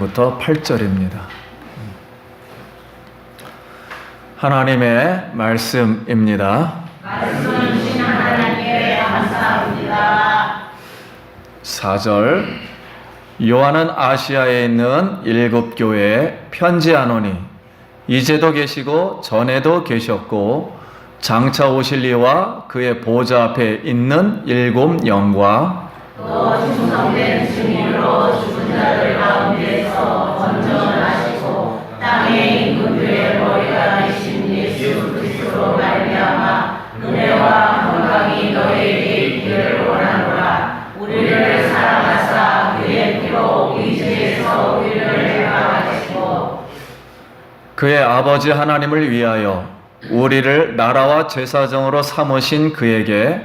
부터 8절입니다. 하나님의 말씀입니다. 말씀하신 하나님께 감사합니다. 4절 요한은 아시아에 있는 일곱 교회에 편지하노니 이제도 계시고 전에도 계셨고 장차 오실 이와 그의 보좌 앞에 있는 일곱 영과 또 충성된 증인으로 죽은 자들 그의 아버지 하나님을 위하여 우리를 나라와 제사정으로 삼으신 그에게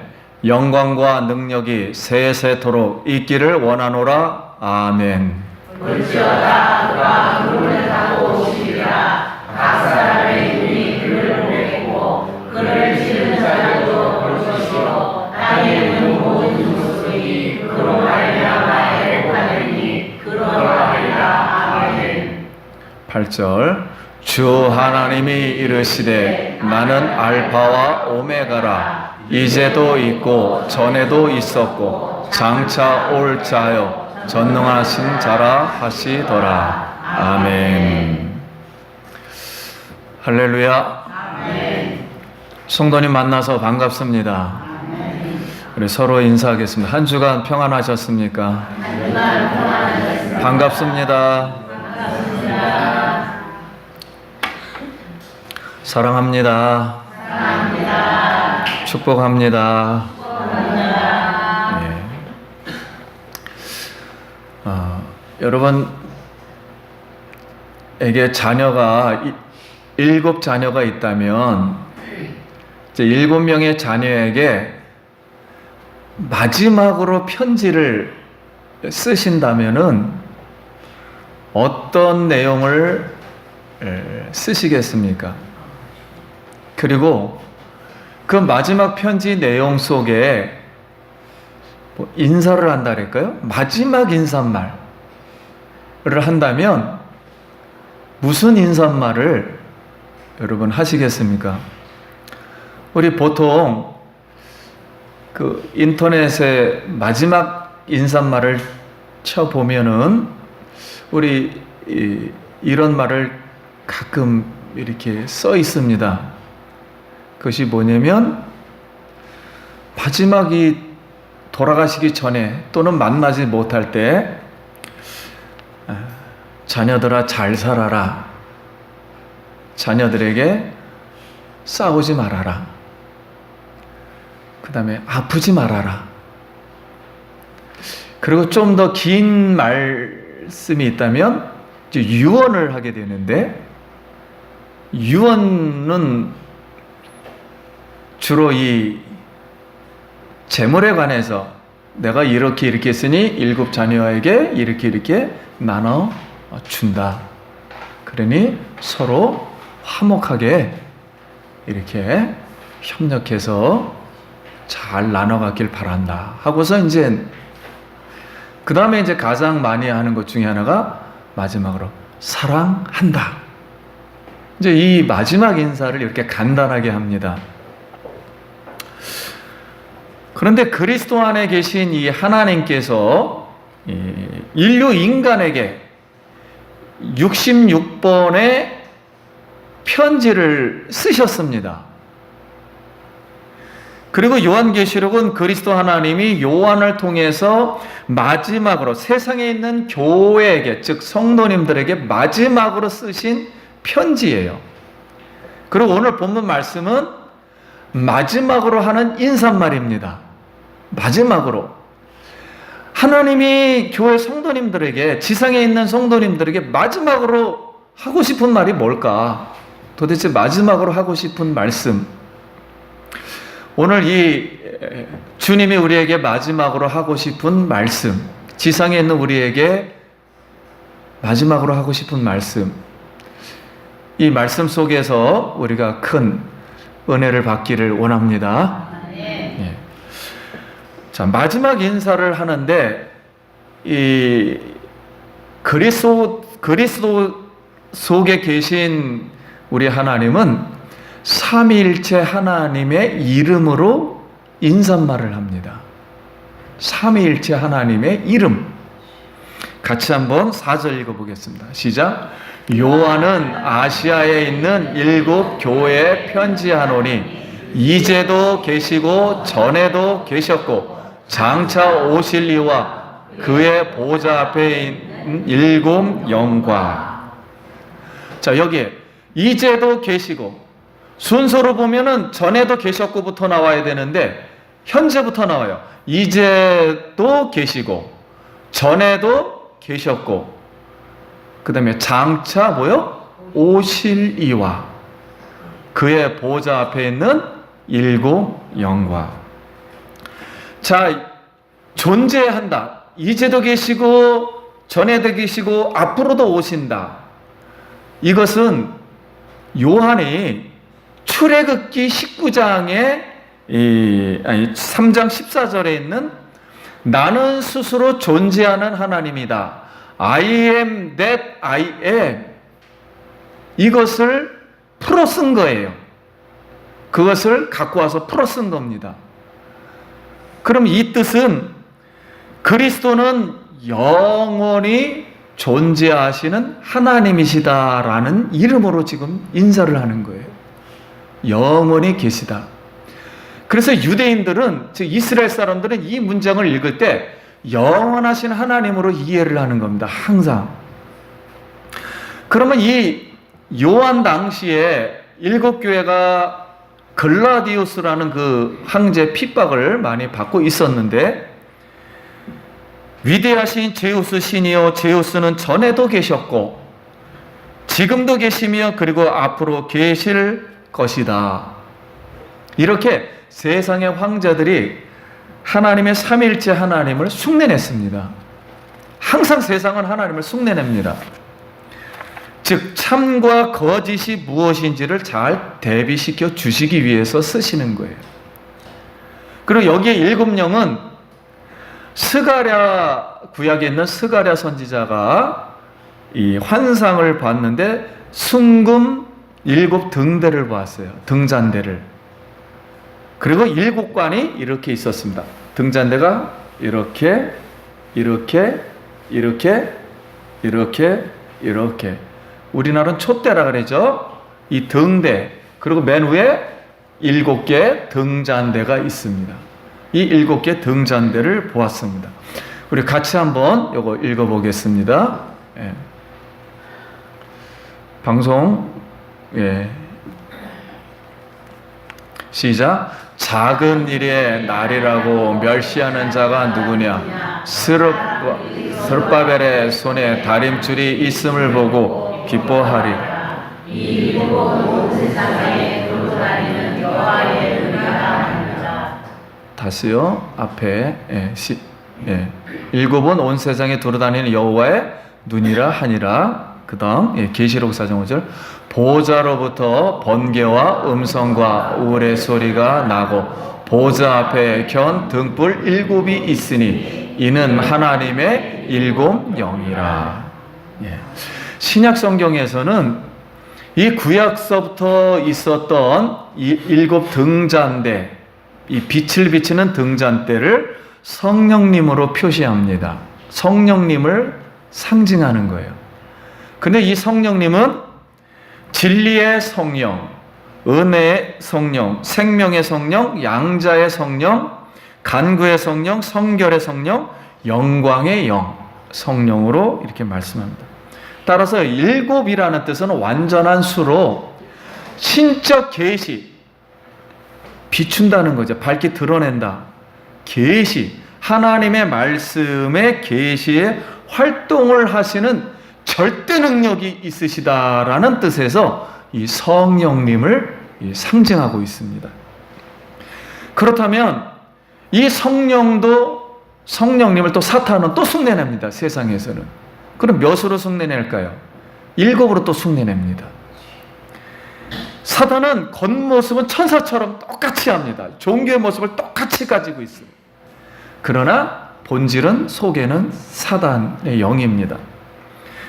영광과 능력이 세세토록 있기를 원하노라. 아멘. 8절 주 하나님이 이르시되 나는 알파와 오메가라. 이제도 있고 전에도 있었고 장차 올 자요. 전능하신 자라 하시더라. 아멘. 할렐루야. 성도님 만나서 반갑습니다. 우리 서로 인사하겠습니다. 한 주간 평안하셨습니까? 반갑습니다 사랑합니다. 축복합니다. 예. 아, 여러분에게 자녀가 이- 일곱 자녀가 있다면 이제 일곱 명의 자녀에게 마지막으로 편지를 쓰신다면은 어떤 내용을 에, 쓰시겠습니까? 그리고 그 마지막 편지 내용 속에 뭐 인사를 한다랄까요? 마지막 인사말을 한다면 무슨 인사말을 여러분 하시겠습니까? 우리 보통 그 인터넷에 마지막 인사말을 쳐보면은 우리 이, 이런 말을 가끔 이렇게 써 있습니다. 그것이 뭐냐면 마지막이 돌아가시기 전에 또는 만나지 못할 때 아, 자녀들아 잘 살아라. 자녀들에게 싸우지 말아라. 그 다음에 아프지 말아라. 그리고 좀 더 긴 말씀이 있다면 유언을 하게 되는데 유언은 주로 이 재물에 관해서 내가 이렇게 이렇게 했으니 일곱 자녀에게 이렇게 이렇게 나눠 준다. 그러니 서로 화목하게 이렇게 협력해서 잘 나눠가길 바란다. 하고서 이제 그 다음에 이제 가장 많이 하는 것 중에 하나가 마지막으로 사랑한다. 이제 이 마지막 인사를 이렇게 간단하게 합니다. 그런데 그리스도 안에 계신 이 하나님께서 이 인류 인간에게 66번의 편지를 쓰셨습니다. 그리고 요한계시록은 그리스도 하나님이 요한을 통해서 마지막으로 세상에 있는 교회에게, 즉 성도님들에게 마지막으로 쓰신 편지예요. 그리고 오늘 본문 말씀은 마지막으로 하는 인사말입니다. 마지막으로. 하나님이 교회 성도님들에게, 지상에 있는 성도님들에게 마지막으로 하고 싶은 말이 뭘까? 도대체 마지막으로 하고 싶은 말씀. 오늘 이 주님이 우리에게 마지막으로 하고 싶은 말씀, 지상에 있는 우리에게 마지막으로 하고 싶은 말씀, 이 말씀 속에서 우리가 큰 은혜를 받기를 원합니다. 예. 자, 마지막 인사를 하는데, 이 그리스도 그리스도 속에 계신 우리 하나님은 삼위일체 하나님의 이름으로 인사말을 합니다. 삼위일체 하나님의 이름. 같이 한번 4절 읽어 보겠습니다. 시작. 요한은 아시아에 있는 일곱 교회에 편지하노니 이제도 계시고 전에도 계셨고 장차 오실 이와 그의 보좌 앞에 있는 일곱 영과 자 여기에 이제도 계시고 순서로 보면은 전에도 계셨고부터 나와야 되는데 현재부터 나와요. 이제도 계시고 전에도 계셨고 그 다음에 장차 뭐요? 오실 이와 그의 보좌 앞에 있는 일곱 영과 자 존재한다. 이제도 계시고 전에도 계시고 앞으로도 오신다. 이것은 요한이 출애굽기 19장에 이 아니 3장 14절에 있는 나는 스스로 존재하는 하나님이다. I am that I am. 이것을 풀어 쓴 거예요. 그것을 갖고 와서 풀어 쓴 겁니다. 그럼 이 뜻은 그리스도는 영원히 존재하시는 하나님이시다라는 이름으로 지금 인사를 하는 거예요. 영원히 계시다. 그래서 유대인들은, 즉 이스라엘 사람들은 이 문장을 읽을 때 영원하신 하나님으로 이해를 하는 겁니다. 항상. 그러면 이 요한 당시에 일곱 교회가 글라디우스라는 그 황제 핍박을 많이 받고 있었는데 위대하신 제우스 신이요 제우스는 전에도 계셨고 지금도 계시며 그리고 앞으로 계실 것이다. 이렇게 세상의 황제들이 하나님의 삼일째 하나님을 숭례냈습니다. 항상 세상은 하나님을 숭례냅니다. 즉 참과 거짓이 무엇인지를 잘 대비시켜 주시기 위해서 쓰시는 거예요. 그리고 여기에 일곱 영은 스가랴 구약에 있는 스가랴 선지자가 이 환상을 봤는데 순금 일곱 등대를 보았어요. 등잔대를. 그리고 일곱 관이 이렇게 있었습니다. 등잔대가 이렇게 이렇게 이렇게 이렇게 이렇게 우리나라는 촛대라 그러죠. 이 등대 그리고 맨 위에 일곱 개 등잔대가 있습니다. 이 일곱 개 등잔대를 보았습니다. 우리 같이 한번 이거 읽어보겠습니다. 예. 방송 예. 시작. 작은 일의 날이라고 멸시하는 자가 누구냐? 스룹바, 스룹바벨의 손에 다림줄이 있음을 보고 기뻐하리. 다시요. 앞에 예, 시, 예. 일곱은 온 세상에 돌아다니는 여호와의 눈이라 하니라. 그다음 예, 계시록 사정 5절 보좌로부터 번개와 음성과 우레 소리가 나고 보좌 앞에 견 등불 일곱이 있으니 이는 하나님의 일곱 영이라. 예. 신약 성경에서는 이 구약서부터 있었던 이 일곱 등잔대, 이 빛을 비치는 등잔대를 성령님으로 표시합니다. 성령님을 상징하는 거예요. 근데 이 성령님은 진리의 성령, 은혜의 성령, 생명의 성령, 양자의 성령, 간구의 성령, 성결의 성령, 영광의 영, 성령으로 이렇게 말씀합니다. 따라서 일곱이라는 뜻은 완전한 수로 신적 계시, 비춘다는 거죠. 밝게 드러낸다. 계시, 하나님의 말씀의 계시에 활동을 하시는 절대 능력이 있으시다라는 뜻에서 이 성령님을 상징하고 있습니다. 그렇다면 이 성령도 성령님을 또 사탄은 또 숭례냅니다. 세상에서는. 그럼 몇으로 숭례낼까요? 일곱으로 또 숭례냅니다. 사탄은 겉모습은 천사처럼 똑같이 합니다. 종교의 모습을 똑같이 가지고 있습니다. 그러나 본질은 속에는 사단의 영입니다.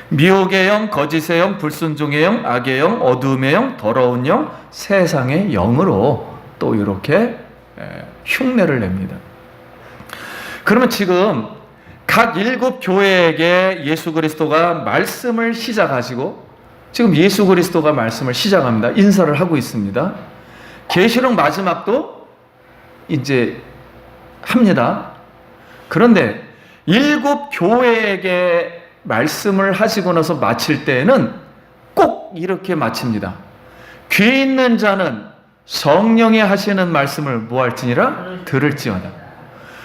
미혹의 영, 거짓의 영, 불순종의 영, 악의 영, 어두움의 영, 더러운 영, 세상의 영으로 또 이렇게 에, 흉내를 냅니다. 그러면 지금 각 일곱 교회에게 예수 그리스도가 말씀을 시작하시고 지금 예수 그리스도가 말씀을 시작합니다. 인사를 하고 있습니다. 계시록 마지막도 이제 합니다. 그런데 일곱 교회에게 말씀을 하시고 나서 마칠 때에는 꼭 이렇게 마칩니다. 귀 있는 자는 성령이 하시는 말씀을 뭐할지니라 들을지어다.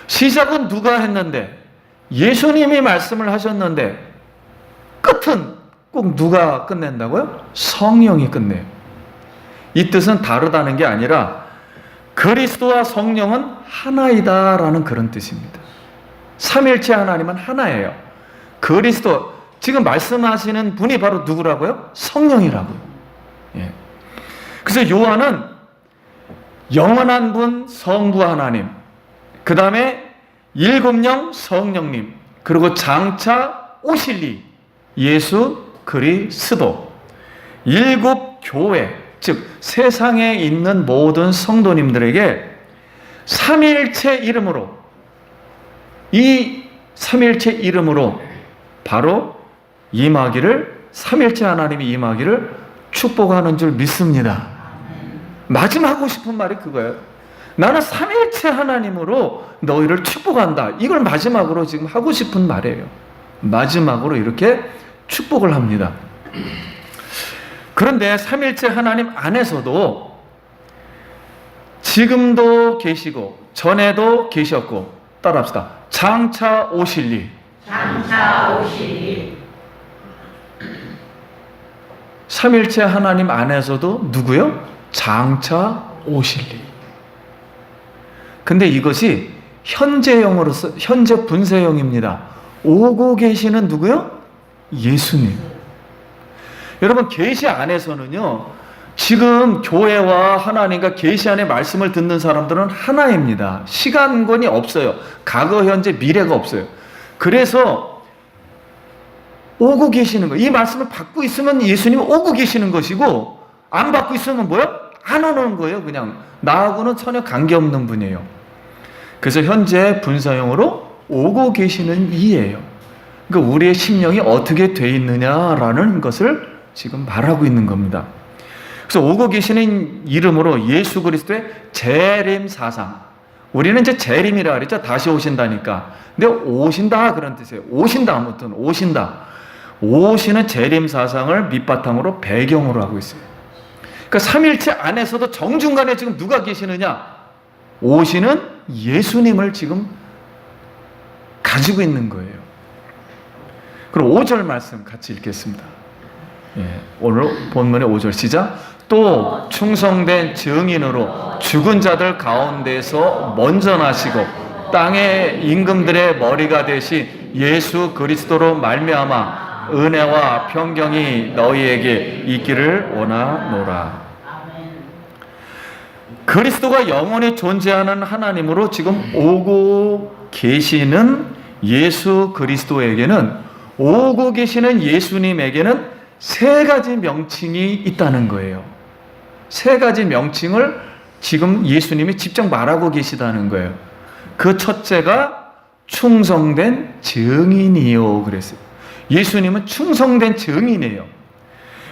시작은 누가 했는데 예수님이 말씀을 하셨는데 끝은 꼭 누가 끝낸다고요? 성령이 끝내요. 이 뜻은 다르다는 게 아니라 그리스도와 성령은 하나이다라는 그런 뜻입니다. 삼일체 하나님은 하나예요. 그리스도 지금 말씀하시는 분이 바로 누구라고요? 성령이라고요. 예. 그래서 요한은 영원한 분 성부 하나님, 그 다음에 일곱 영 성령님, 그리고 장차 오실 이 예수 그리스도, 일곱 교회, 즉 세상에 있는 모든 성도님들에게 삼일체 이름으로 이 삼일체 이름으로 바로 임하기를 삼일체 하나님이 임하기를 축복하는 줄 믿습니다. 마지막 하고 싶은 말이 그거예요. 나는 삼일체 하나님으로 너희를 축복한다. 이걸 마지막으로 지금 하고 싶은 말이에요. 마지막으로 이렇게 축복을 합니다. 그런데 삼일체 하나님 안에서도 지금도 계시고 전에도 계셨고 따라합시다. 장차 오실 이 장차 오시리 삼일체 하나님 안에서도 누구요? 장차 오실 이 근데 이것이 현재형으로서 현재 분세형입니다. 오고 계시는 누구요? 예수님. 여러분 계시 안에서는요. 지금 교회와 하나님과 계시 안에 말씀을 듣는 사람들은 하나입니다. 시간권이 없어요. 과거, 현재, 미래가 없어요. 그래서 오고 계시는 거. 이 말씀을 받고 있으면 예수님 오고 계시는 것이고 안 받고 있으면 뭐요? 안 오는 거예요. 그냥 나하고는 전혀 관계없는 분이에요. 그래서 현재 분사형으로 오고 계시는 이예요. 그러니까 우리의 심령이 어떻게 돼 있느냐라는 것을 지금 말하고 있는 겁니다. 그래서 오고 계시는 이름으로 예수 그리스도의 재림 사상. 우리는 이제 재림이라 그랬죠. 다시 오신다니까. 근데 오신다 그런 뜻이에요. 오신다 아무튼 오신다. 오시는 재림 사상을 밑바탕으로 배경으로 하고 있어요. 그러니까 삼일체 안에서도 정중간에 지금 누가 계시느냐? 오시는 예수님을 지금 가지고 있는 거예요. 그럼 5절 말씀 같이 읽겠습니다. 예, 오늘 본문의 5절 시작. 또 충성된 증인으로 죽은 자들 가운데서 먼저 나시고 땅의 임금들의 머리가 되신 예수 그리스도로 말미암아 은혜와 평경이 너희에게 있기를 원하노라. 그리스도가 영원히 존재하는 하나님으로 지금 오고 계시는 예수 그리스도에게는 오고 계시는 예수님에게는 세 가지 명칭이 있다는 거예요. 세 가지 명칭을 지금 예수님이 직접 말하고 계시다는 거예요. 그 첫째가 충성된 증인이요. 그랬어요. 예수님은 충성된 증인이에요.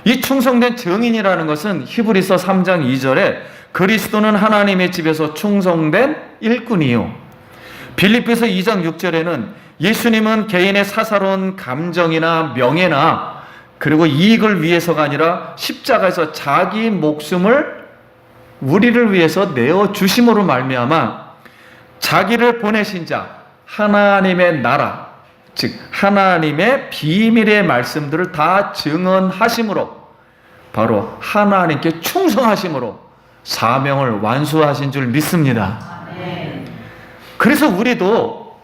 이 충성된 증인이라는 것은 히브리서 3장 2절에 그리스도는 하나님의 집에서 충성된 일꾼이요. 빌립비서 2장 6절에는 예수님은 개인의 사사로운 감정이나 명예나 그리고 이익을 위해서가 아니라 십자가에서 자기 목숨을 우리를 위해서 내어 주심으로 말미암아 자기를 보내신 자 하나님의 나라 즉 하나님의 비밀의 말씀들을 다 증언하심으로 바로 하나님께 충성하심으로 사명을 완수하신 줄 믿습니다. 그래서 우리도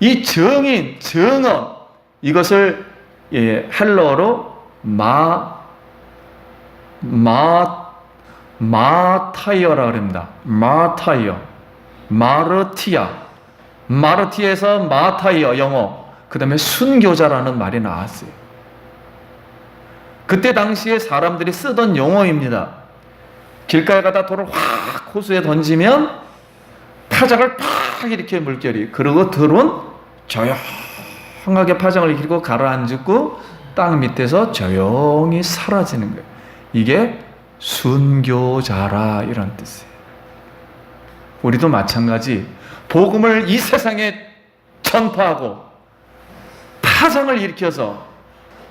이 증인, 증언 이것을 예, 헬러로 마, 마, 마타이어라 그럽니다. 마타이어, 마르티아, 마르티에서 마타이어 영어, 그 다음에 순교자라는 말이 나왔어요. 그때 당시에 사람들이 쓰던 용어입니다. 길가에 가다 돌을 확 호수에 던지면 파장을 팍 이렇게 물결이 그리고 들은 조용하게 파장을 일으키고 가라앉고 땅 밑에서 조용히 사라지는 거예요. 이게 순교자라 이런 뜻이에요. 우리도 마찬가지 복음을 이 세상에 전파하고 파장을 일으켜서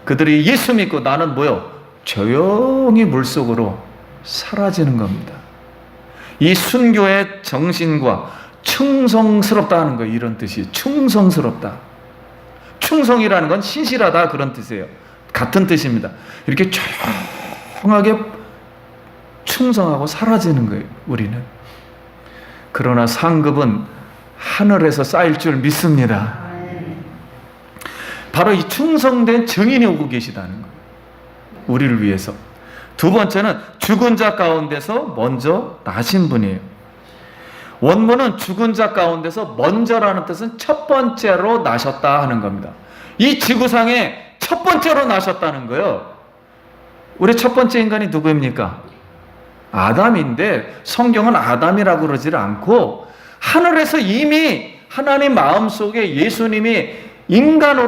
그들이 예수 믿고 나는 뭐요? 조용히 물속으로 사라지는 겁니다. 이 순교의 정신과 충성스럽다 는 거예요. 이런 뜻이 충성스럽다. 충성이라는 건 신실하다 그런 뜻이에요. 같은 뜻입니다. 이렇게 조용하게 충성하고 사라지는 거예요. 우리는. 그러나 상급은 하늘에서 쌓일 줄 믿습니다. 바로 이 충성된 증인이 오고 계시다는 거예요. 우리를 위해서. 두 번째는 죽은 자 가운데서 먼저 나신 분이에요. 원문은 죽은 자 가운데서 먼저라는 뜻은 첫 번째로 나셨다 하는 겁니다. 이 지구상에 첫 번째로 나셨다는 거예요. 우리 첫 번째 인간이 누구입니까? 아담인데 성경은 아담이라고 그러질 않고 하늘에서 이미 하나님 마음속에 예수님이 인간으로